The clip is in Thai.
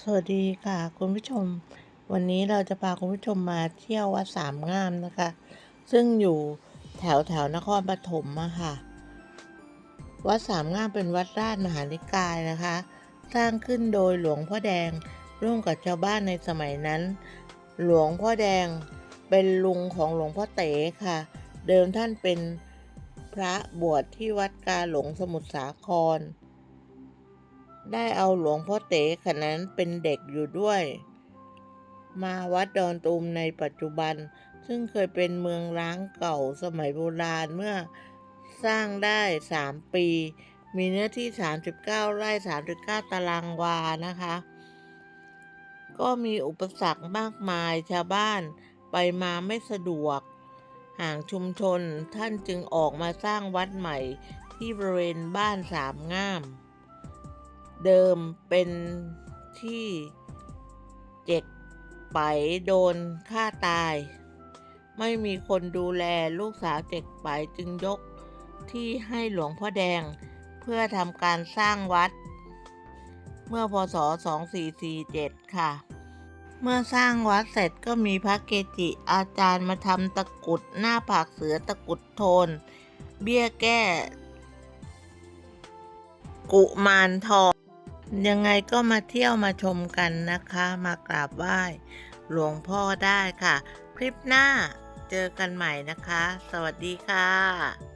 สวัสดีค่ะ คุณผู้ชม วันนี้เราจะพาคุณผู้ชมมาเที่ยววัดสามงามนะคะ ซึ่งอยู่แถวแถวนครปฐมอะค่ะ วัดสามงามเป็นวัดราชมหานิกายนะคะ สร้างขึ้นโดยหลวงพ่อแดงร่วมกับชาวบ้านในสมัยนั้น หลวงพ่อแดงเป็นลุงของหลวงพ่อเต๋ค่ะ เดิมท่านเป็นพระบวชที่วัดกาหลงสมุทรสาคร ได้เอาหลวงพ่อเต๋ขณะนั้นเป็นเด็กอยู่ด้วย มาวัดดอนตูมในปัจจุบัน ซึ่งเคยเป็นเมืองร้างเก่าสมัยโบราณเมื่อสร้างได้ 3 ปี มีเนื้อที่ 39 ไร่ 39 ตารางวานะคะ ก็มีอุปสรรคมากมายชาวบ้านไปมาไม่สะดวก ห่างชุมชนท่านจึงออกมาสร้างวัดใหม่ที่บริเวณบ้านสามง่าม เดิมเป็นที่เจ็กไปโดนฆ่าตาย ไม่มีคนดูแลลูกสาวเจ็กไปจึงยกที่ให้หลวงพ่อแดงเพื่อทำการสร้างวัด เมื่อพศ 2447 ค่ะ เมื่อสร้างวัดเสร็จก็มีพระเกจิอาจารย์มาทำตะกุดหน้าผากเสือตะกุดโทน เบี้ยแก้ กุมารทอง ยังไงก็มาเที่ยวมาชมกันนะคะ มากราบไหว้ หลวงพ่อได้ค่ะ คลิปหน้าเจอกันใหม่นะคะ สวัสดีค่ะ